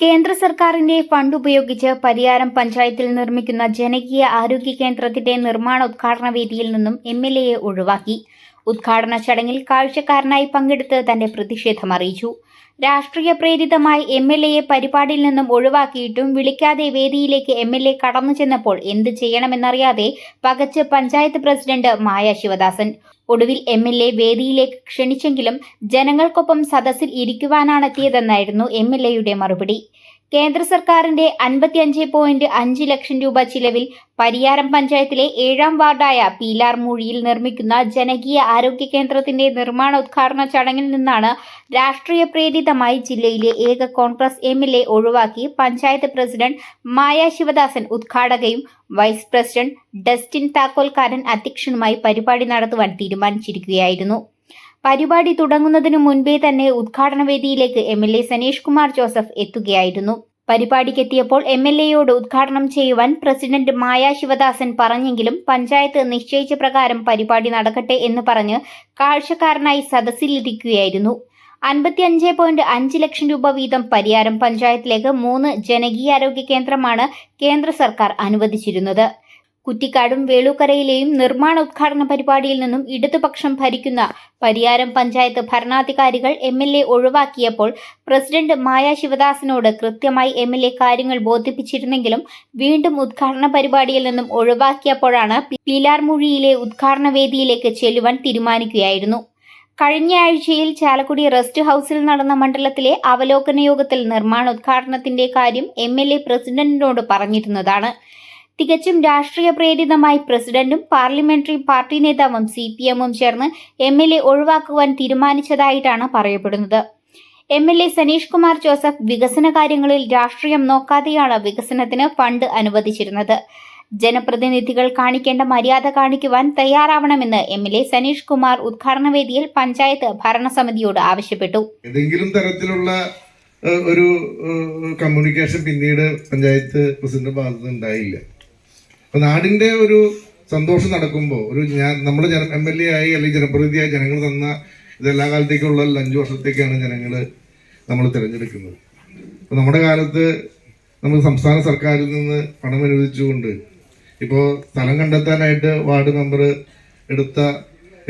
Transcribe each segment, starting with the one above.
കേന്ദ്ര സർക്കാരിന്റെ ഫണ്ട് ഉപയോഗിച്ച് പരിയാരം പഞ്ചായത്തിൽ നിർമ്മിക്കുന്ന ജനകീയ ആരോഗ്യ കേന്ദ്രത്തിന്റെ നിർമ്മാണ ഉദ്ഘാടന വേദിയിൽ നിന്നും എം ഒഴിവാക്കി. ഉദ്ഘാടന ചടങ്ങിൽ കാഴ്ചക്കാരനായി പങ്കെടുത്ത് തന്റെ പ്രതിഷേധം അറിയിച്ചു. രാഷ്ട്രീയ പ്രേരിതമായി എം എൽ എയെ പരിപാടിയിൽ നിന്നും ഒഴിവാക്കിയിട്ടും വിളിക്കാതെ വേദിയിലേക്ക് എം എൽ എ കടന്നു ചെന്നപ്പോൾ എന്ത് ചെയ്യണമെന്നറിയാതെ പകച്ച് പഞ്ചായത്ത് പ്രസിഡന്റ് മായ ശിവദാസൻ. ഒടുവിൽ എം എൽ എ വേദിയിലേക്ക് ക്ഷണിച്ചെങ്കിലും ജനങ്ങൾക്കൊപ്പം സദസ്സിൽ ഇരിക്കുവാനാണെത്തിയതെന്നായിരുന്നു എം എൽ എയുടെ മറുപടി. കേന്ദ്ര സർക്കാരിന്റെ അൻപത്തിയഞ്ച് പോയിന്റ് അഞ്ച് ലക്ഷം രൂപ ചിലവിൽ പരിയാരം പഞ്ചായത്തിലെ ഏഴാം വാർഡായ പീലാർമൂഴിയിൽ നിർമ്മിക്കുന്ന ജനകീയ ആരോഗ്യ കേന്ദ്രത്തിന്റെ നിർമ്മാണ ഉദ്ഘാടന ചടങ്ങിൽ നിന്നാണ് രാഷ്ട്രീയ പ്രേരിതമായി ജില്ലയിലെ ഏക കോൺഗ്രസ് എം എൽ ഒഴിവാക്കി പഞ്ചായത്ത് പ്രസിഡന്റ് മായ ശിവദാസൻ ഉദ്ഘാടകയും വൈസ് പ്രസിഡന്റ് ഡസ്റ്റിൻ താക്കോൽക്കാരൻ അധ്യക്ഷനുമായി പരിപാടി നടത്തുവാൻ തീരുമാനിച്ചിരിക്കുകയായിരുന്നു. പരിപാടി തുടങ്ങുന്നതിനു മുൻപേ തന്നെ ഉദ്ഘാടന വേദിയിലേക്ക് M L A Saneesh Kumar Joseph എത്തുകയായിരുന്നു. പരിപാടിക്കെത്തിയപ്പോൾ എം എൽ എയോട് ഉദ്ഘാടനം ചെയ്യുവാൻ പ്രസിഡന്റ് മായ ശിവദാസൻ പറഞ്ഞെങ്കിലും പഞ്ചായത്ത് നിശ്ചയിച്ച പ്രകാരം പരിപാടി നടക്കട്ടെ എന്ന് പറഞ്ഞ് കാഴ്ചക്കാരനായി സദസ്സിലിരിക്കുകയായിരുന്നു. അൻപത്തിയഞ്ച് പോയിന്റ് അഞ്ച് ലക്ഷം രൂപ വീതം പരിയാരം പഞ്ചായത്തിലേക്ക് മൂന്ന് ജനകീയാരോഗ്യ കേന്ദ്രമാണ് കേന്ദ്ര സർക്കാർ അനുവദിച്ചിരുന്നത്. കുറ്റിക്കാടും വേളൂക്കരയിലെയും നിർമ്മാണ ഉദ്ഘാടന പരിപാടിയിൽ നിന്നും ഇടതുപക്ഷം ഭരിക്കുന്ന പരിയാരം പഞ്ചായത്ത് ഭരണാധികാരികൾ എം എൽ എ ഒഴിവാക്കിയപ്പോൾ പ്രസിഡന്റ് മായ ശിവദാസിനോട് കൃത്യമായി എം എൽ എ കാര്യങ്ങൾ ബോധിപ്പിച്ചിരുന്നെങ്കിലും വീണ്ടും ഉദ്ഘാടന പരിപാടിയിൽ നിന്നും ഒഴിവാക്കിയപ്പോഴാണ് പീലാർമുഴിയിലെ ഉദ്ഘാടന വേദിയിലേക്ക് ചെല്ലുവാൻ തീരുമാനിക്കുകയായിരുന്നു. കഴിഞ്ഞ ആഴ്ചയിൽ ചാലക്കുടി റെസ്റ്റ് ഹൌസിൽ നടന്ന മണ്ഡലത്തിലെ അവലോകന യോഗത്തിൽ നിർമ്മാണ ഉദ്ഘാടനത്തിന്റെ കാര്യം എം എൽ എ പ്രസിഡന്റിനോട് പറഞ്ഞിരുന്നതാണ്. തികച്ചും രാഷ്ട്രീയ പ്രേരിതമായി പ്രസിഡന്റും പാർലമെന്ററി പാർട്ടി നേതാവും സി പി എമ്മും ചേർന്ന് എം എൽ എ ഒഴിവാക്കുവാൻ തീരുമാനിച്ചതായിട്ടാണ് പറയപ്പെടുന്നത്. M L A Saneesh Kumar Joseph വികസന കാര്യങ്ങളിൽ രാഷ്ട്രീയം നോക്കാതെയാണ് വികസനത്തിന് ഫണ്ട് അനുവദിച്ചിരുന്നത്. ജനപ്രതിനിധികൾ കാണിക്കേണ്ട മര്യാദ കാണിക്കുവാൻ തയ്യാറാവണമെന്ന് M L A Saneesh Kumar ഉദ്ഘാടന വേദിയിൽ പഞ്ചായത്ത് ഭരണസമിതിയോട് ആവശ്യപ്പെട്ടു. ഏതെങ്കിലും തരത്തിലുള്ള ഒരു കമ്മ്യൂണിക്കേഷൻ പിന്നീട് പഞ്ചായത്ത് പ്രസിഡന്റ് ഭാഗത്ത് ഉണ്ടായില്ല. അപ്പൊ നാടിന്റെ ഒരു സന്തോഷം നടക്കുമ്പോൾ ഒരു ഞാൻ നമ്മൾ ജന എം എൽ എ ആയി അല്ലെങ്കിൽ ജനപ്രതിനിധിയായി ജനങ്ങൾ തന്ന ഇതെല്ലാ കാലത്തേക്കുള്ള അഞ്ചു വർഷത്തേക്കാണ് ജനങ്ങൾ നമ്മൾ തിരഞ്ഞെടുക്കുന്നത്. അപ്പൊ നമ്മുടെ കാലത്ത് നമ്മൾ സംസ്ഥാന സർക്കാരിൽ നിന്ന് പണം അനുവദിച്ചുകൊണ്ട് ഇപ്പോൾ സ്ഥലം കണ്ടെത്താനായിട്ട് വാർഡ് മെമ്പർ എടുത്ത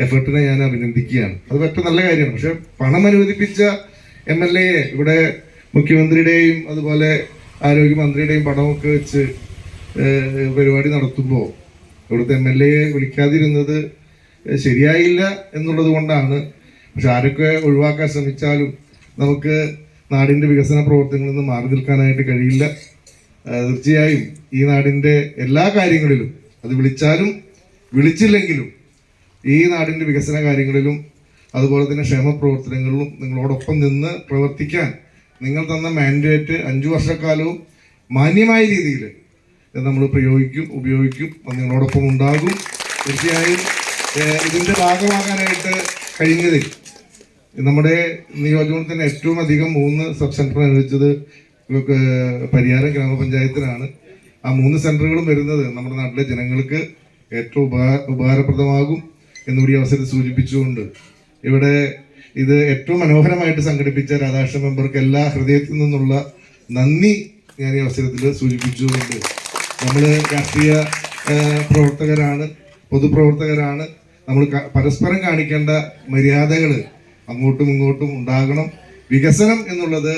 എഫേർട്ടിനെ ഞാൻ അഭിനന്ദിക്കുകയാണ്. അത് പറ്റ നല്ല കാര്യമാണ്. പക്ഷെ പണം അനുവദിപ്പിച്ച എം എൽ എ ഇവിടെ മുഖ്യമന്ത്രിയുടെയും അതുപോലെ ആരോഗ്യമന്ത്രിയുടെയും പണമൊക്കെ വെച്ച് പരിപാടി നടത്തുമ്പോൾ ഇവിടുത്തെ എം എൽ എയെ വിളിക്കാതിരുന്നത് ശരിയായില്ല എന്നുള്ളത് കൊണ്ടാണ്. പക്ഷെ ആരൊക്കെ ഒഴിവാക്കാൻ ശ്രമിച്ചാലും നമുക്ക് നാടിന്റെ വികസന പ്രവർത്തനങ്ങളിൽ നിന്ന് മാറി നിൽക്കാനായിട്ട് കഴിയില്ല. തീർച്ചയായും ഈ നാടിന്റെ എല്ലാ കാര്യങ്ങളിലും അത് വിളിച്ചാലും വിളിച്ചില്ലെങ്കിലും ഈ നാടിന്റെ വികസന കാര്യങ്ങളിലും അതുപോലെ തന്നെ ക്ഷേമ പ്രവർത്തനങ്ങളിലും നിങ്ങളോടൊപ്പം നിന്ന് പ്രവർത്തിക്കാൻ നിങ്ങൾ തന്ന മാൻഡേറ്റ് അഞ്ചു വർഷക്കാലവും മാന്യമായ രീതിയിൽ നമ്മൾ പ്രയോഗിക്കും ഉപയോഗിക്കും അത് നിങ്ങളോടൊപ്പം ഉണ്ടാകും. തീർച്ചയായും ഇതിന്റെ ഭാഗമാകാനായിട്ട് കഴിഞ്ഞതിൽ നമ്മുടെ നിയോജകത്തിന് ഏറ്റവും അധികം മൂന്ന് സബ് സെന്റർ അനുവദിച്ചത് പരിയാരം ഗ്രാമപഞ്ചായത്തിനാണ് ആ മൂന്ന് സെന്ററുകളും വരുന്നത് നമ്മുടെ നാട്ടിലെ ജനങ്ങൾക്ക് ഏറ്റവും ഉപകാര ഉപകാരപ്രദമാകും എന്നുകൂടി അവസരം സൂചിപ്പിച്ചുകൊണ്ട്. ഇവിടെ ഇത് ഏറ്റവും മനോഹരമായിട്ട് സംഘടിപ്പിച്ച രാധാകൃഷ്ണ മെമ്പർക്ക് എല്ലാ ഹൃദയത്തിൽ നിന്നുള്ള നന്ദി ഞാൻ ഈ അവസരത്തിൽ സൂചിപ്പിച്ചുകൊണ്ട് നമ്മൾ രാഷ്ട്രീയ പ്രവർത്തകരാണ് പൊതുപ്രവർത്തകരാണ്. നമ്മൾ പരസ്പരം കാണിക്കേണ്ട മര്യാദകൾ അങ്ങോട്ടും ഇങ്ങോട്ടും ഉണ്ടാകണം. വികസനം എന്നുള്ളത്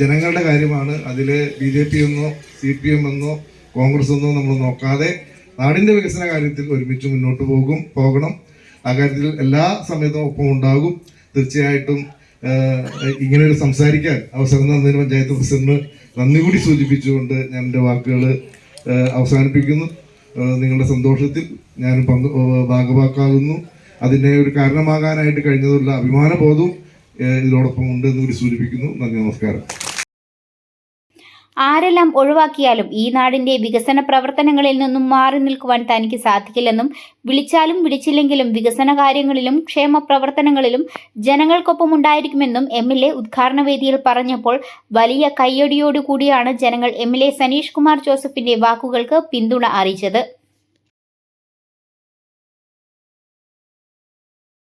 ജനങ്ങളുടെ കാര്യമാണ്. അതിൽ ബി ജെ പി എന്നോ സി പി എം എന്നോ കോൺഗ്രസ് എന്നോ നമ്മൾ നോക്കാതെ നാടിന്റെ വികസന കാര്യത്തിൽ ഒരുമിച്ച് മുന്നോട്ട് പോകും പോകണം. ആ കാര്യത്തിൽ എല്ലാ സമയത്തും ഒപ്പം ഉണ്ടാകും. തീർച്ചയായിട്ടും ഇങ്ങനെ ഒരു സംസാരിക്കാൻ അവസരം തന്നതിന് പഞ്ചായത്ത് പ്രസിഡന്റ് നന്ദി കൂടി സൂചിപ്പിച്ചുകൊണ്ട് ഞാൻ എന്റെ വാക്കുകൾ അവസാനിപ്പിക്കുന്നു. നിങ്ങളുടെ സന്തോഷത്തിൽ ഞാൻ പങ്ക് ഭാഗവാക്കാകുന്നു. അതിനെ ഒരു കാരണമാകാനായിട്ട് കഴിഞ്ഞതുള്ള അഭിമാനബോധവും ഇതിനോടൊപ്പം ഉണ്ട് എന്ന് കൂടി സൂചിപ്പിക്കുന്നു. നന്ദി നമസ്കാരം. ആരെല്ലാം ഒഴിവാക്കിയാലും ഈ നാടിന്റെ വികസന പ്രവർത്തനങ്ങളിൽ നിന്നും മാറി നിൽക്കുവാൻ തനിക്ക് സാധിക്കില്ലെന്നും വിളിച്ചാലും വിളിച്ചില്ലെങ്കിലും വികസന കാര്യങ്ങളിലും ക്ഷേമ പ്രവർത്തനങ്ങളിലും ജനങ്ങൾക്കൊപ്പം ഉണ്ടായിരിക്കുമെന്നും എം എൽ എ ഉദ്ഘാടന വേദിയിൽ പറഞ്ഞപ്പോൾ വലിയ കയ്യടിയോടുകൂടിയാണ് ജനങ്ങൾ M L A Saneesh Kumar ജോസഫിന്റെ വാക്കുകൾക്ക് പിന്തുണ അറിയിച്ചത്.